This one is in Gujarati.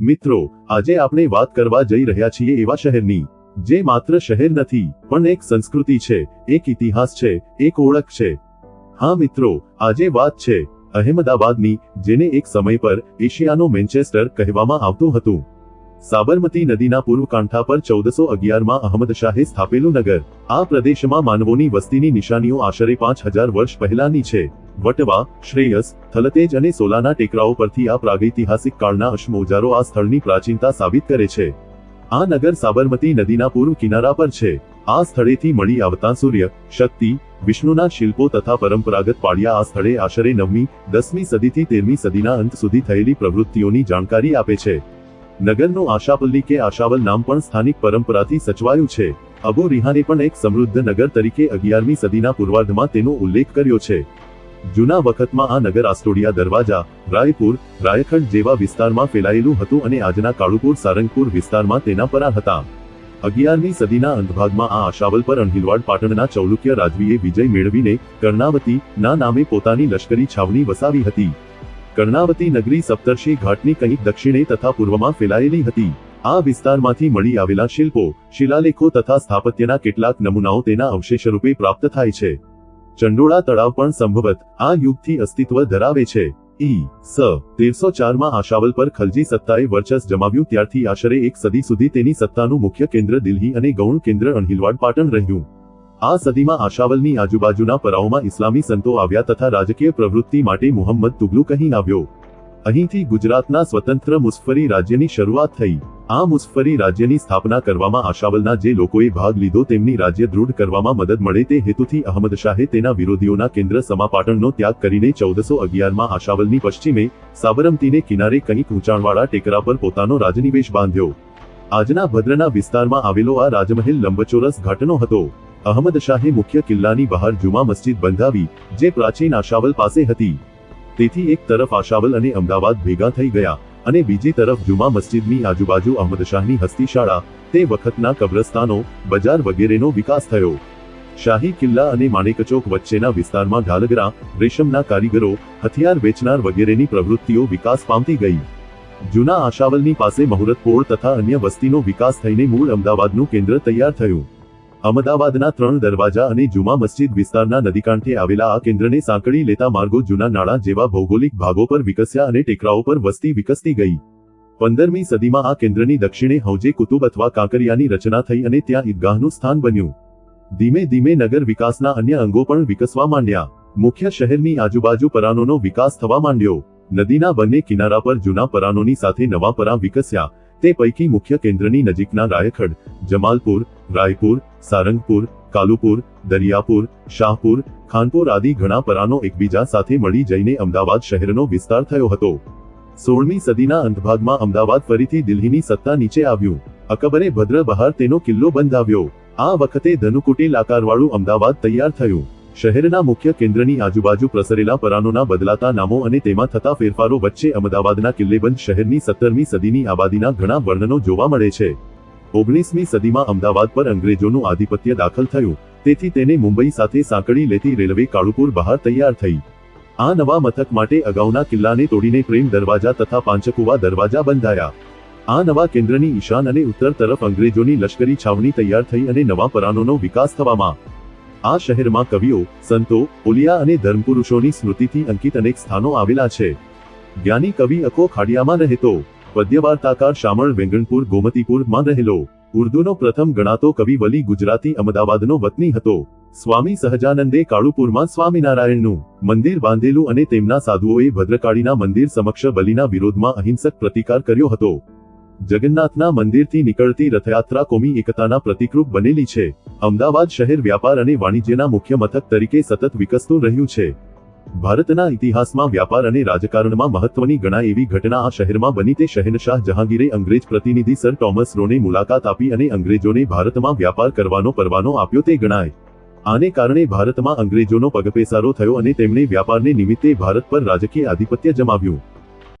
મિત્રો, આજે આપણે વાત કરવા જઈ રહ્યા છીએ એવા શહેરની, જે માત્ર શહેર નથી, પણ એક સંસ્કૃતિ છે, એક ઇતિહાસ છે, એક ઓળખ છે. હા મિત્રો, આજે વાત છે, અહેમદાબાદની, જેને એક સમય પર એશિયાનો મેન્ચેસ્ટર કહેવામાં આવતું હતું. સાબરમતી નદીના પૂર્વ કાંઠા પર ચૌદસો અગિયારમાં અહમદ શાહે સ્થાપેલું નગર. આ પ્રદેશમાં માનવોની વસ્તીની નિશાનીઓ આશરે પાંચ હજાર વર્ષ પહેલાની છે. વટવા, શ્રેયસ, થલતેજ અને સોલાના ટેકરાઓ પરથી આ પ્રાગૈતિહાસિક કાળના અશ્મોજારો આ સ્થળની પ્રાચીનતા સાબિત કરે છે. આ નગર સાબરમતી નદીના પૂર્વ કિનારા પર છે. આ સ્થળેથી મળી આવતા સૂર્ય, શક્તિ, વિષ્ણુના શિલ્પો તથા પરંપરાગત પાળિયા આ સ્થળે આશરે નવમી, દસમી સદીથી તેરમી સદીના અંત સુધી થયેલી પ્રવૃત્તિઓની જાણકારી આપે છે. નગરનું આશાપલ્લી કે આશાવલ નામ પણ સ્થાનિક પરંપરાથી સચવાયું છે. અબુ રિહાને પણ એક સમૃદ્ધ નગર તરીકે અગિયારમી સદીના પૂર્વાર્ધમાં તેનો ઉલ્લેખ કર્યો છે. જૂના વખતમાં આ નગર આસ્ટોડિયા દરવાજા, રાયપુર, રાયખંડ જેવા વિસ્તારમાં ફેલાયેલું હતું અને આજના કાળુપુર, સારંગપુર વિસ્તારમાં તેના પરા હતા. અગિયારમી સદીના અંતભાગમાં આ આશાવલ પર અણહિલવાડ પાટણના ચૌલુક્ય રાજવીએ વિજય મેળવીને કર્ણાવતી, ના નામે પોતાની લશ્કરી છાવણી વસાવી હતી. કર્ણાવતી નગરી સપ્તર્ષિ ઘાટની કંઈક દક્ષિણે તથા પૂર્વમાં ફેલાયેલી હતી. આ વિસ્તારમાંથી મળી આવેલા શિલ્પો, શિલાલેખો તથા સ્થાપત્યના કેટલાક નમૂનાઓ તેના અવશેષ રૂપે પ્રાપ્ત થાય છે. ચંડોળા તળાવ પણ સંભવત આ યુગથી અસ્તિત્વ ધરાવે છે. ઈ. સ. તેરસો ચારમાં આશાવલ પર ખલજી સત્તાએ વર્ચસ્વ જમાવ્યું ત્યારથી આશરે એક સદી સુધી તેની સત્તાનું મુખ્ય કેન્દ્ર દિલ્હી અને ગૌણ કેન્દ્ર અણહિલવાડ પાટણ રહ્યું. આ સદીમાં આશાવલની આજુબાજુના પરાઓમાં ઇસ્લામી સંતો આવ્યા તથા રાજકીય પ્રવૃત્તિ માટે મુહમ્મદ તુગલુક અહીં આવ્યો. અહીંથી ગુજરાતના સ્વતંત્ર મુસ્ફરી રાજ્યની શરૂઆત થઈ. આ મુસ્ફરી રાજ્યની સ્થાપના કરવામાં આશાવલના જે લોકોએ ભાગ લીધો તેમની રાજ્ય દૃઢ કરવામાં મદદ મળે તે હેતુથી અહમદ શાહે તેના વિરોધીઓના કેન્દ્ર સમાપાટણનો ત્યાગ કરીને ચૌદસો અગિયારમાં આશાવલની પશ્ચિમે સાબરમતીને કિનારે કંઈક ઊંચાણવાળા ટેકરા પર પોતાનો રાજનિવેશ બાંધ્યો. આજના ભદ્રના વિસ્તારમાં આવેલો આ રાજમહેલ લંબચોરસ ઘાટનો હતો. અહમદ શાહે મુખ્ય કિલ્લાની બહાર જુમા મસ્જિદ બંધાવી, જે પ્રાચીન આશાવલ પાસે હતી. તેથી એક તરફ આશાવલ અને અમદાવાદ ભેગા થઈ ગયા અને બીજી તરફ જુમા મસ્જિદની આજુબાજુ અહમદ શાહની હસ્તી શાળા તે વખતના કબ્રસ્તાનો, બજાર વગેરેનો વિકાસ થયો. શાહી કિલ્લા અને માણેકચોક વચ્ચેના વિસ્તારમાં ઢાલગરા, રેશમના કારીગરો, હથિયાર વેચનાર વગેરેની પ્રવૃત્તિઓ વિકાસ પામતી ગઈ. જૂના આશાવલની પાસે મહુરતપોળ તથા અન્ય વસ્તીનો વિકાસ થઈને મૂળ અમદાવાદનું કેન્દ્ર તૈયાર થયું. અમદાવાદના ત્રણ દરવાજા અને જુમા મસ્જિદ વિસ્તારના નદીકાંઠે આવેલા આ કેન્દ્રને સાંકળી લેતા માર્ગો જૂના નાણાં જેવા ભૌગોલિક ભાગો પર વિકસ્યા અને ટેકરાઓ પર વસ્તી વિકસતી ગઈ. પંદરમી સદીમાં આ કેન્દ્રની દક્ષિણે હૌજે કુતુબ અથવા કાંકરિયાની રચના થઈ અને ત્યાં ઈદગાહનું સ્થાન બન્યું. ધીમે ધીમે નગર વિકાસના અન્ય અંગો પણ વિકસવા માંડ્યા. મુખ્ય શહેરની આજુબાજુ પરાનોનો વિકાસ થવા માંડ્યો. નદીના બંને કિનારા પર જૂના પરાનોની સાથે નવા પરા વિકસ્યા. તે પૈકી મુખ્ય કેન્દ્રની નજીકના રાયખડ, જમાલપુર રાયપુર, સારંગપુર, કાલુપુર, દરિયાપુર, શાહપુર, ખાનપુર આદિ ઘણા પરાનો એકબીજા સાથે મળી જઈને અમદાવાદ શહેરનો વિસ્તાર થયો હતો. સોળમી સદીના અંતભાગમાં અમદાવાદ ફરીથી દિલ્હીની સત્તા નીચે આવ્યું. અકબરે ભદ્ર બહાર તેનો કિલ્લો બંધાવ્યો. આ વખતે ધનુકુટીલ આકારવાળું અમદાવાદ તૈયાર થયું. શહેરના મુખ્ય કેન્દ્રની આજુબાજુ પ્રસરેલા પરાનોના બદલાતા નામો અને તેમાં થતા ફેરફારો વચ્ચે અમદાવાદના કિલ્લેબંધ શહેરની સત્તરમી સદીની આબાદીના ઘણા વર્ણનો જોવા મળે છે. ઓગણીસમી સદીમાં અમદાવાદ પર અંગ્રેજોનું આધિપત્ય દાખલ થયું. તેથી તેને મુંબઈ સાથે સાંકળી લેતી રેલવે કાળુપુર બહાર તૈયાર થઈ. આ નવા મથક માટે અગાઉના કિલ્લાને તોડીને પ્રેમ દરવાજા તથા પાંચકુવા દરવાજા બંધાયા. આ નવા કેન્દ્રની ઈશાન અને ઉત્તર તરફ અંગ્રેજોની લશ્કરી છાવણી તૈયાર થઈ અને નવા પરાનોનો વિકાસ થવામાં. આ શહેરમાં કવિઓ, સંતો, ઓલિયા અને ધર્મપુરુષોની સ્મૃતિથી અંકિત અનેક સ્થાનો આવેલા છે. જ્ઞાની કવિ અકો ખાડિયામાં રહેતો. પદ્યવાર્તાકાર શામળ વેંગણપુર ગોમતીપુરમાં રહેલો. ઉર્દુનો પ્રથમ ગણાતો કવિ વલી ગુજરાતી અમદાવાદનો વતની હતો. સ્વામી સહજાનંદે કાળુપુરમાં સ્વામિનારાયણનું મંદિર બાંધેલું અને તેમના સાધુઓએ ભદ્રકાળીના મંદિર સમક્ષ બલિના વિરોધમાં અહિંસક પ્રતિકાર કર્યો હતો. જગન્નાથના મંદિરથી નીકળતી રથયાત્રા કોમી એકતાના પ્રતિકરૂપ બનેલી છે. અમદાવાદ શહેર વ્યાપાર અને વાણિજ્યના મુખ્ય મથક તરીકે સતત વિકસતું રહ્યું છે. ભારતના ઇતિહાસમાં વ્યાપાર અને રાજકારણમાં મહત્વની ગણાય એવી ઘટના આ શહેરમાં બની તે શહેનશાહ જહાંગીરે અંગ્રેજ પ્રતિનિધિ સર ટોમસ રોને મુલાકાત આપી અને અંગ્રેજોને ભારતમાં વ્યાપાર કરવાનો પરવાનો આપ્યો તે ગણાય. આને કારણે ભારતમાં અંગ્રેજોનો પગપેસારો થયો અને તેમણે વ્યાપારને નિમિત્તે ભારત પર રાજકીય આધિપત્ય જમાવ્યું.